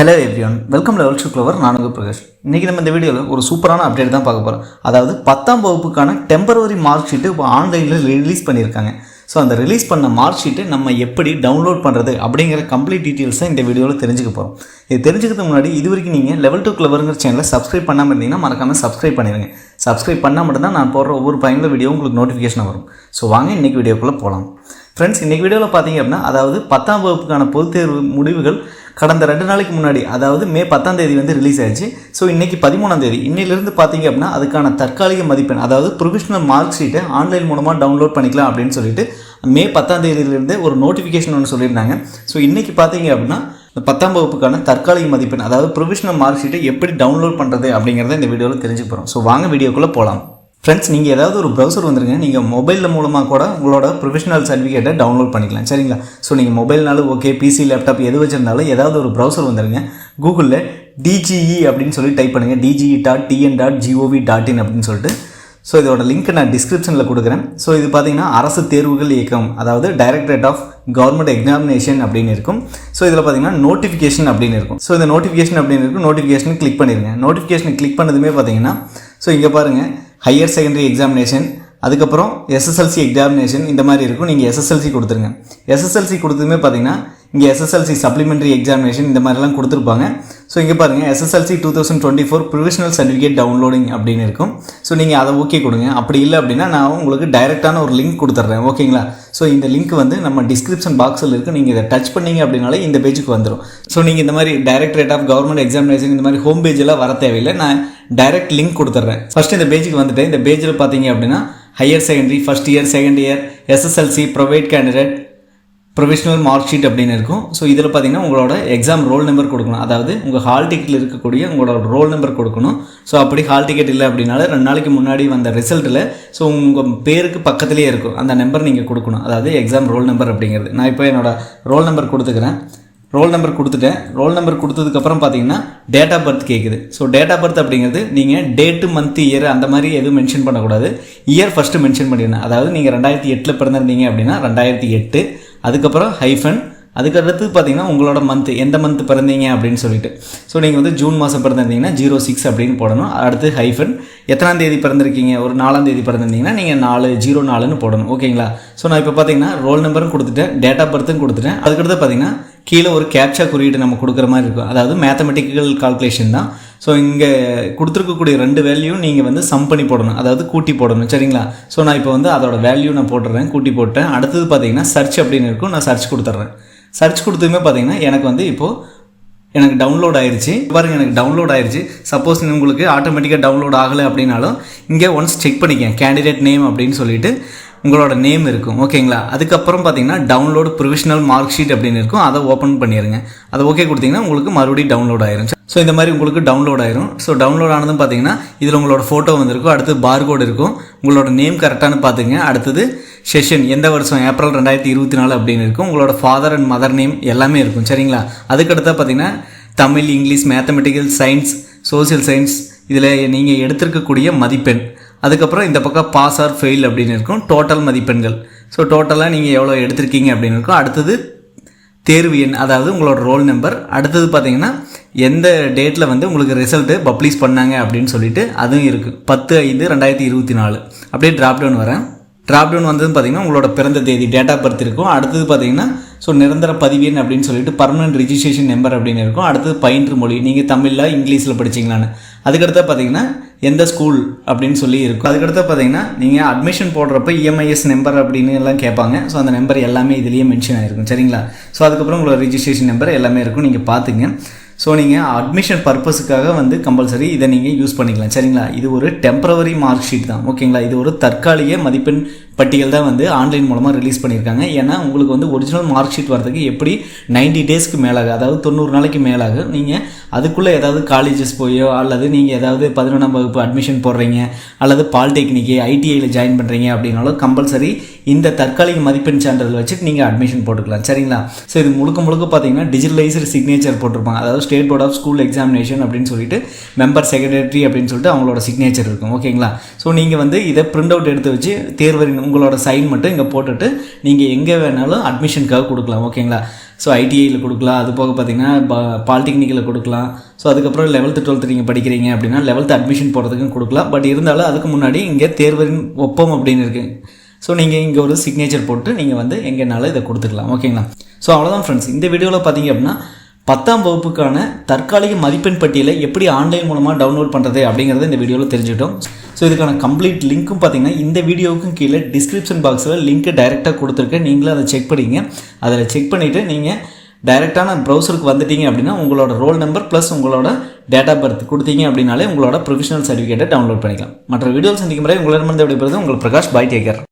Hello everyone welcome level சுக்லவர் க்ளவர் பிரகாஷ். இன்றைக்கி நம்ம இந்த வீடியோவில் ஒரு சூப்பரான அப்டேட் தான் பார்க்க போகிறோம் அதாவது பத்தாம் வகுப்புக்கான டெம்பரவரி மார்க் ஷீட்டு இப்போ ஆன்லைனில் ரிலீஸ் பண்ணியிருக்காங்க ஸோ அந்த ரிலீஸ் பண்ண மார்க் ஷீட்டை நம்ம எப்படி டவுன்லோட் பண்ணுறது அப்படிங்கிற கம்ப்ளீட் டீட்டெயில்ஸை இந்த வீடியோவில் தெரிஞ்சுக்க போகிறோம் இது தெரிஞ்சுக்கிறதுக்கு முன்னாடி இது வரைக்கும் நீங்கள் லெவல் டூ க்ளவருங்கிற சேனலை சப்ஸ்கிரைப் பண்ணாமல் இருந்தீங்கன்னா மறக்காமல் சப்ஸ்கிரைப் பண்ணிடுங்க சப்ஸ்கிரைப் பண்ணால் மட்டும்தான் நான் போடுற ஒவ்வொரு பயனுள்ள வீடியோ உங்களுக்கு நோட்டிஃபிகேஷன் வரும். ஸோ வாங்க இன்றைக்கி வீடியோக்குள்ளே போகலாம் ஃப்ரெண்ட்ஸ் இன்றைக்கி வீடியோவில் பார்த்தீங்க அப்படின்னா அதாவது பத்தாம் வகுப்புக்கான பொதுத் தேர்வு முடிவுகள் கடந்த ரெண்டு நாளைக்கு முன்னாடி அதாவது மே பத்தாம் தேதி வந்து ரிலீஸ் ஆயிடுச்சு. ஸோ இன்றைக்கி பதிமூணாம் தேதி. இன்னிலிருந்து பார்த்தீங்க அப்படின்னா அதுக்கான தற்காலிக மதிப்பெண் அதாவது ப்ரொவிஷனல் மார்க் ஷீட்டை ஆன்லைன் மூலமாக டவுன்லோட் பண்ணிக்கலாம் அப்படின்னு சொல்லிட்டு மே பத்தாம் தேதியிலிருந்து ஒரு நோட்டிஃபிகேஷன் ஒன்று சொல்லியிருந்தாங்க. ஸோ இன்றைக்கி பார்த்தீங்க அப்படின்னா இந்த பத்தாம் வகுப்புக்கான தற்காலிக மதிப்பெண் அதாவது ப்ரொவிஷனல் மார்க் ஷீட்டை எப்படி டவுன்லோட் பண்ணுறது அப்படிங்கிறத இந்த வீடியோவில் தெரிஞ்சுக்க போகிறோம் ஸோ வாங்க வீடியோக்குள்ளே போகலாம் ஃப்ரெண்ட்ஸ் நீங்கள் ஏதாவது ஒரு ப்ரௌசர் வந்துருங்க நீங்கள் மொபைலில் மூலமாக கூட உங்களோட ப்ரொஃபஷனல் சர்டிஃபிகேட்டை டவுன்லோட் பண்ணிக்கலாம். சரிங்களா? ஸோ நீங்கள் மொபைல்னாலும் ஓகே பிசி லேப்டாப் எது வச்சிருந்தாலும் ஏதாவது ஒரு ப்ரௌசர் வந்துருங்க கூகுளில் டிஜிஇ அப்படின்னு சொல்லி டைப் பண்ணுங்கள் DGE dot TN dot GOV dot in அப்படின்னு சொல்லிட்டு ஸோ இதோட லிங்க் நான் டிஸ்கிரிப்ஷனில் கொடுக்குறேன். ஸோ இது பார்த்தீங்கன்னா அரசு தேர்வுகள் இயக்கம் அதாவது டைரக்டரேட் ஆஃப் கவர்மெண்ட் எக்ஸாமினேஷன் அப்படின்னு இருக்கும். ஸோ இதில் பார்த்தீங்கன்னா நோட்டிஃபிகேஷன் அப்படின்னு இருக்கும். ஸோ இந்த நோட்டிஃபிகேஷன் அப்படின்னு இருக்கும். நோட்டிஃபிகேஷன் கிளிக் பண்ணிடுங்க நோட்டிஃபிகேஷன் கிளிக் பண்ணதுமே பார்த்தீங்கன்னா ஸோ இங்கே பாருங்கள் ஹையர் செகண்டரி எக்ஸாமினேஷன் அதுக்கப்புறம் எஸ்எஸ்எல்சி எக்ஸாமினேஷன் இந்த மாதிரி இருக்கும். நீங்கள் எஸ்எஸ்எல்சி கொடுத்துருங்க. எஸ்எஸ்எல்சி கொடுத்ததுமே பார்த்தீங்கன்னா இங்கே எஸ்எஸ்எல்சி சப்ளிமெண்ட்ரி எக்ஸாமினேஷன் இந்த மாதிரிலாம் கொடுத்துருப்பாங்க. ஸோ இங்கே பாருங்கள் SSLC two thousand twenty four provisional certificate downloading அப்படின்னு இருக்கும். ஸோ நீங்கள் அதை ஓகே கொடுங்க. அப்படி இல்லை அப்படின்னா நான் உங்களுக்கு டைரெக்டான ஒரு லிங்க் கொடுத்துட்றேன் ஓகேங்களா ஸோ இந்த லிங்க் வந்து நம்ம டிஸ்கிரிப்ஷன் பாக்ஸில் இருக்குது நீங்கள் இதை டச் பண்ணீங்க அப்படின்னாலே இந்த பேஜுக்கு வந்துடும் ஸோ நீங்கள் இந்த மாதிரி டைரக்டரேட் ஆஃப் கவர்மெண்ட் எக்ஸாமினேஷன் இந்த மாதிரி ஹோம் பேஜெல்லாம் வர தேவையில்லை. நான் டைரக்ட் லிங்க் கொடுத்துட்றேன் ஃபஸ்ட் இந்த பேஜுக்கு வந்துட்டு இந்த பேஜில் பார்த்தீங்க அப்படின்னா higher secondary first year second year SSLC provide candidate provisional mark sheet அப்படின்னு இருக்கும். ஸோ இதில் பார்த்தீங்கன்னா உங்களோட எக்ஸாம் ரோல் நம்பர் கொடுக்கணும். அதாவது உங்கள் ஹால் டிக்கெட்டில் இருக்கக்கூடிய உங்களோட ரோல் நம்பர் கொடுக்கணும். ஸோ அப்படி ஹால் டிக்கெட் இல்லை அப்படின்னால ரெண்டு நாளைக்கு முன்னாடி வந்த ரிசல்ட்டில் ஸோ உங்கள் பேருக்கு பக்கத்துலேயே இருக்கும். அந்த நம்பர் நீங்கள் கொடுக்கணும். அதாவது எக்ஸாம் ரோல் நம்பர் அப்படிங்கிறது. நான் இப்போ என்னோட ரோல் நம்பர் கொடுத்துக்கிறேன். ரோல் நம்பர் கொடுத்துட்டேன். ரோல் நம்பர் கொடுத்ததுக்கப்புறம் பார்த்தீங்கன்னா டேட் ஆஃப் பர்த் கேட்குது ஸோ டேட் ஆஃப் பர்த் அப்படிங்கிறது நீங்கள் டேட்டு மந்த் இயர் அந்த மாதிரி எதுவும் மென்ஷன் பண்ணக்கூடாது. இயர் ஃபஸ்ட்டு மென்ஷன் பண்ணிடணும். அதாவது நீங்கள் ரெண்டாயிரத்தி எட்டில் பிறந்திருந்தீங்க அப்படின்னா ரெண்டாயிரத்தி எட்டு அதுக்கப்புறம் ஹைஃபன் அதுக்கடுத்து பார்த்தீங்கன்னா உங்களோட மந்த் எந்த மந்த் பிறந்தீங்க அப்படின்னு சொல்லிட்டு. ஸோ நீங்கள் வந்து ஜூன் மாதம் பிறந்திருந்தீங்கன்னா ஜீரோ சிக்ஸ் அப்படின்னு போடணும். அடுத்து ஹைஃபன் எத்தனாம் தேதி பிறந்திருக்கீங்க? ஒரு நாலாம் தேதி பிறந்திருந்தீங்கன்னா நீங்கள் நாலு ஜீரோ நாலுன்னு போடணும். ஓகேங்களா ஸோ நான் இப்போ பார்த்தீங்கன்னா ரோல் நம்பரும் கொடுத்துட்டேன். டேட் ஆஃப் பர்த்தும் கொடுத்துட்டேன். அதுக்கடுத்து பார்த்தீங்கன்னா கீழே ஒரு கேப்சா குறியீடு நம்ம கொடுக்குற மாதிரி இருக்கும். அதாவது மேத்தமெட்டிக்கல் கால்குலேஷன் தான். ஸோ இங்கே கொடுத்துருக்கக்கூடிய ரெண்டு வேல்யூ நீங்கள் வந்து சம் பண்ணி போடணும். அதாவது கூட்டி போடணும். சரிங்களா? ஸோ நான் இப்போ வந்து அதோட வேல்யூ நான் போட்டுறேன் கூட்டி போட்டேன். அடுத்தது பார்த்தீங்கன்னா சர்ச் அப்படின்னு இருக்கும். நான் சர்ச் கொடுத்துட்றேன் சர்ச் கொடுத்ததுமே பார்த்தீங்கன்னா எனக்கு வந்து இப்போது எனக்கு டவுன்லோட் ஆயிடுச்சு பாருங்க எனக்கு டவுன்லோட் ஆயிடுச்சு சப்போஸ் உங்களுக்கு ஆட்டோமேட்டிக்காக டவுன்லோட் ஆகலை அப்படின்னாலும் இங்கே ஒன்ஸ் செக் பண்ணிக்கேன் கேண்டிடேட் நேம் அப்படின்னு சொல்லிட்டு உங்களோட நேம் இருக்கும். ஓகேங்களா அதுக்கப்புறம் பார்த்தீங்கன்னா டவுன்லோடு ப்ரொவிஷனல் மார்க் ஷீட் அப்படின்னு இருக்கும். அதை ஓப்பன் பண்ணிடுங்க அதை ஓகே கொடுத்தீங்கன்னா உங்களுக்கு மறுபடியும் டவுன்லோட் ஆயிரும். ஸோ இந்த மாதிரி உங்களுக்கு டவுன்லோட் ஆயிரும். ஸோ டவுன்லோட் ஆனதும் பார்த்தீங்கன்னா இதில் உங்களோட ஃபோட்டோ வந்திருக்கும். அடுத்து பார்கோடு இருக்கும். உங்களோட நேம் கரெக்டானு பார்த்துங்க அடுத்தது செஷன் எந்த வருஷம்? ஏப்ரல் ரெண்டாயிரத்தி இருபத்தி நாலு அப்படின்னு இருக்கும். உங்களோட ஃபாதர் அண்ட் மதர் நேம் எல்லாமே இருக்கும். சரிங்களா? அதுக்கடுத்தா பார்த்தீங்கன்னா Tamil English mathematical science social science இதில் நீங்கள் எடுத்திருக்கக்கூடிய மதிப்பெண். அதுக்கப்புறம் இந்த பக்கம் பாஸ் ஆர் ஃபெயில் அப்படின்னு இருக்கும். டோட்டல் மதிப்பெண்கள். ஸோ டோட்டலாக நீங்கள் எவ்வளோ எடுத்திருக்கீங்க அப்படின்னு இருக்கும். அடுத்தது தேர்வு எண் அதாவது உங்களோட ரோல் நம்பர் அடுத்தது பார்த்தீங்கன்னா எந்த டேட்டில் வந்து உங்களுக்கு ரிசல்ட்டு பப்ளிஷ் பண்ணாங்க அப்படின்னு சொல்லிட்டு அதுவும் இருக்குது பத்து ஐந்து ரெண்டாயிரத்தி இருபத்தி நாலு. அப்படியே ட்ராப்டவுன் வரேன். ட்ராப்டவுன் வந்ததுன்னு பார்த்தீங்கன்னா உங்களோட பிறந்த தேதி டேட் ஆஃப் பர்த் இருக்கும். அடுத்தது பார்த்தீங்கன்னா ஸோ நிரந்தர பதிவெண் அப்படின்னு சொல்லிட்டு பர்மனன்ட் ரிஜிஸ்ட்ரேஷன் நம்பர் அப்படின்னு இருக்கும். அடுத்தது பயின்று மொழி. நீங்கள் தமிழில் இங்கிலீஷில் படிச்சிங்களான்னு. அதுக்கடுத்து பார்த்தீங்கன்னா எந்த ஸ்கூல் அப்படின்னு சொல்லி இருக்கும். அதுக்கடுத்து பார்த்தீங்கன்னா நீங்கள் அட்மிஷன் போடுறப்ப இஎம்ஐஎஸ் நம்பர் அப்படின்னு எல்லாம் கேட்பாங்க. ஸோ அந்த நம்பர் எல்லாமே இதுலேயே மென்ஷன் ஆகிருக்கும் சரிங்களா? ஸோ அதுக்கப்புறம் உங்களோட ரிஜிஸ்ட்ரேஷன் நம்பர் எல்லாமே இருக்கும். நீங்கள் பார்த்துங்க ஸோ நீங்கள் அட்மிஷன் பர்பஸுக்காக வந்து கம்பல்சரி இதை நீங்கள் யூஸ் பண்ணிக்கலாம். சரிங்களா? இது ஒரு டெம்பரவரி மார்க் ஷீட் தான். ஓகேங்களா இது ஒரு தற்காலிக மதிப்பெண் பட்டியல் தான் வந்து ஆன்லைன் மூலமாக ரிலீஸ் பண்ணியிருக்காங்க. ஏன்னா உங்களுக்கு வந்து ஒரிஜினல் மார்க் ஷீட் வரதுக்கு எப்படி நைன்டி டேஸ்க்கு மேலாக அதாவது தொண்ணூறு நாளைக்கு மேலாக நீங்கள் அதுக்குள்ளே ஏதாவது காலேஜஸ் போயோ அல்லது நீங்கள் ஏதாவது பதினொன்றாம் வகுப்பு அட்மிஷன் போடுறீங்க அல்லது பாலிடெக்னிக்கு ஐடிஐயில் ஜாயின் பண்ணுறீங்க அப்படின்னாலும் கம்பல்சரி இந்த தற்காலிக மதிப்பெண் சான்றிதழ் வச்சுட்டு நீங்கள் அட்மிஷன் போட்டுக்கலாம். சரிங்களா? ஸோ இது முழுக்க முழுக்க பார்த்தீங்கன்னா டிஜிட்டலைஸ்டு சிக்னேச்சர் போட்டிருப்பாங்க. அதாவது state board of school examination அப்படின்னு சொல்லிட்டு மெம்பர் செக்ரட்டரி அப்படின்னு சொல்லிட்டு அவங்களோட சிக்னேச்சர் இருக்கும். ஓகேங்களா ஸோ நீங்கள் வந்து இதை பிரிண்ட் அவுட் எடுத்து வச்சு தேர்வரின் உங்களோட சைன் மட்டும் இங்கே போட்டுட்டு நீங்கள் எங்கே வேணாலும் அட்மிஷனுக்காக கொடுக்கலாம் ஓகேங்களா ஸோ ஐடிஐயில் கொடுக்கலாம் அது போக பார்த்தீங்கன்னா பாலிடெக்னிக்கில் கொடுக்கலாம். ஸோ அதுக்கப்புறம் லெவல்த்து டுவெல்த்து நீங்கள் படிக்கிறீங்க அப்படின்னா லெவல்த்து அட்மிஷன் போகிறதுக்கும் கொடுக்கலாம். பட் இருந்தாலும் அதுக்கு முன்னாடி இங்கே தேர்வரின் ஒப்பம் அப்படின்னு இருக்குது ஸோ நீங்கள் இங்கே ஒரு சிக்னேச்சர் போட்டு நீங்கள் வந்து எங்கேனாலும் இதை கொடுத்துக்கலாம் ஓகேங்களா ஸோ அவ்வளோதான் ஃப்ரெண்ட்ஸ் இந்த வீடியோவில் பார்த்தீங்க அப்படின்னா பத்தாம் வகுப்புக்கான தற்காலிக மதிப்பெண் பட்டியலை எப்படி ஆன்லைன் மூலமாக டவுன்லோட் பண்ணுறது அப்படிங்கிறத இந்த வீடியோவில் தெரிஞ்சுக்கிட்டோம். ஸோ இதுக்கான கம்ப்ளீட் லிங்க்கும் பார்த்தீங்கன்னா இந்த வீடியோவுக்கும் கீழே டிஸ்கிரிப்ஷன் பாக்ஸில் லிங்க்கு டைரெக்டாக கொடுத்துருக்கேன். நீங்களும் அதை செக் பண்ணிங்க. அதில் செக் பண்ணிவிட்டு நீங்கள் டைரெக்டான ப்ரௌசருக்கு வந்துட்டீங்க அப்படின்னா உங்களோட ரோல் நம்பர் ப்ளஸ் உங்களோட டேட் ஆஃப் பர்த் கொடுத்தீங்க அப்படின்னாலே உங்களோட ப்ரொஃபஷனல் சர்டிஃபிகேட்டை டவுன்லோட் பண்ணிக்கலாம். மற்ற வீடியோஸ் சந்திக்கும் முறை உங்களிடமிருந்து விடைபெறுவது உங்கள் பிரகாஷ் பாய் டேக்கர்